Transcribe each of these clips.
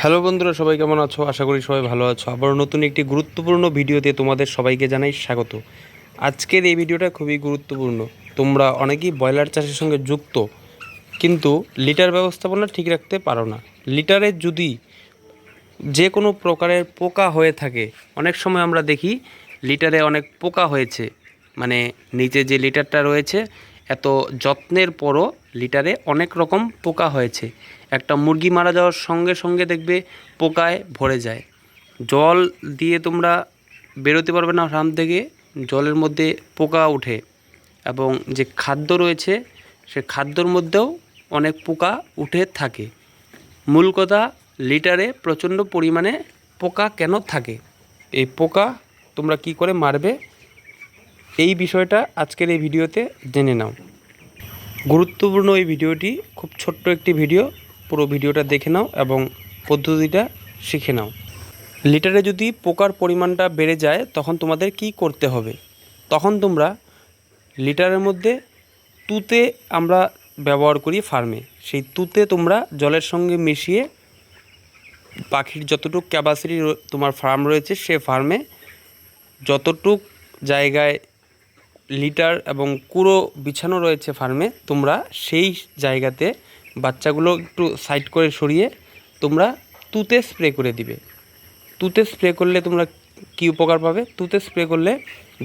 Hello বন্ধুরা, সবাই কেমন আছো? আশা করি সবাই ভালো আছো। আবার নতুন একটি গুরুত্বপূর্ণ ভিডিওতে তোমাদের সবাইকে জানাই স্বাগত। আজকের এই ভিডিওটা খুবই গুরুত্বপূর্ণ। তোমরা অনেকেই ব্রয়লার চাষের সঙ্গে যুক্ত, কিন্তু লিটার ব্যবস্থাপনা ঠিক রাখতে পারো না। লিটারে যদি যে কোনো প্রকারের পোকা হয়ে থাকে, অনেক সময় আমরা দেখি লিটারে অনেক পোকা হয়েছে। মানে নিচে যে লিটারটা রয়েছে এত যত্নের পরও লিটারে অনেক রকম পোকা হয়েছে। একটা মুরগি মারা যাওয়ার সঙ্গে সঙ্গে দেখবে পোকায় ভরে যায়। জল দিয়ে তোমরা বেরোতে পারবে না ফার্ম থেকে, জলের মধ্যে পোকা ওঠে এবং যে খাদ্য রয়েছে, সে খাদ্যর মধ্যেও অনেক পোকা উঠে থাকে। মূল কথা, লিটারে প্রচণ্ড পরিমাণে পোকা কেন থাকে? এই পোকা তোমরা কি করে মারবে? এই বিষয়টা আজকের এই ভিডিওতে জেনে নাও। গুরুত্বপূর্ণ এই ভিডিওটি, খুব ছোট্ট একটি ভিডিও, পুরো ভিডিওটা দেখে নাও এবং পদ্ধতিটা শিখে নাও। লিটারে যদি পোকার পরিমাণটা বেড়ে যায়, তখন তোমাদের কি করতে হবে? তখন তোমরা লিটারের মধ্যে তুতে আমরা ব্যবহার করি ফার্মে। সেই তুতে তোমরা জলের সঙ্গে মিশিয়ে পাখির যতটুক ক্যাপাসিটি তোমার ফার্ম রয়েছে, সে ফার্মে যতটুক জায়গায় লিটার এবং কুড়ো বিছানো রয়েছে ফার্মে, তোমরা সেই জায়গাতে বাচ্চাগুলো একটু সাইড করে সরিয়ে তোমরা তুতে স্প্রে করে দিবে। তুতে স্প্রে করলে তোমরা কী উপকার পাবে? তুতে স্প্রে করলে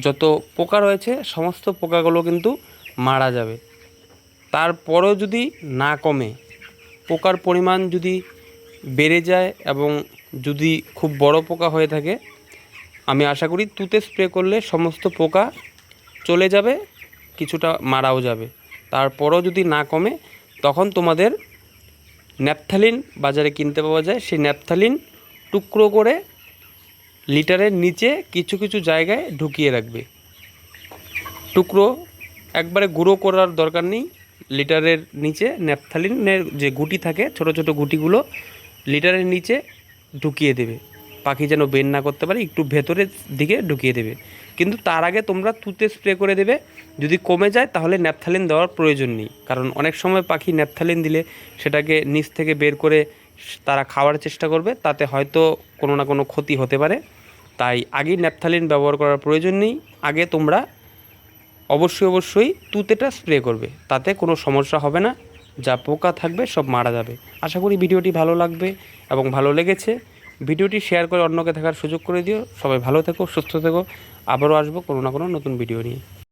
যত পোকা রয়েছে, সমস্ত পোকাগুলো কিন্তু মারা যাবে। তারপরও যদি না কমে, পোকার পরিমাণ যদি বেড়ে যায় এবং যদি খুব বড় পোকা হয়ে থাকে, আমি আশা করি তুতে স্প্রে করলে সমস্ত পোকা চলে যাবে, কিছুটা মারাও যাবে। তারপরও যদি না কমে, তখন তোমাদের ন্যাপথালিন বাজারে কিনতে পাওয়া যায়। সেই ন্যাপথালিন টুকরো করে লিটারের নিচে কিছু কিছু জায়গায় ঢুকিয়ে রাখবে। টুকরো একবারে গুঁড়ো করার দরকার নেই। লিটারের নিচে ন্যাপথালিনের যে গুটি থাকে, ছোট ছোট গুটিগুলো লিটারের নিচে ঢুকিয়ে দেবে। পাখি যেন বের না করতে পারে, একটু ভেতরের দিকে ঢুকিয়ে দেবে। কিন্তু তার আগে তোমরা তুতে স্প্রে করে দেবে। যদি কমে যায়, তাহলে ন্যাপথালিন দেওয়ার প্রয়োজন নেই। কারণ অনেক সময় পাখি ন্যাপথালিন দিলে সেটাকে নিচ থেকে বের করে তারা খাওয়ার চেষ্টা করবে, তাতে হয়তো কোনো না কোনো ক্ষতি হতে পারে। তাই আগেই ন্যাপথালিন ব্যবহার করার প্রয়োজন নেই। আগে তোমরা অবশ্যই অবশ্যই তুতেটা স্প্রে করবে। তাতে কোনো সমস্যা হবে না। যা পোকা থাকবে, সব মারা যাবে। আশা করি ভিডিওটি ভালো লাগবে এবং ভালো লেগেছে। ভিডিওটি শেয়ার করে অন্যকে দেখার সুযোগ করে দিও। সবাই ভালো থেকো, সুস্থ থেকো। আবারও আসব কোনো না কোনো নতুন ভিডিও নিয়ে।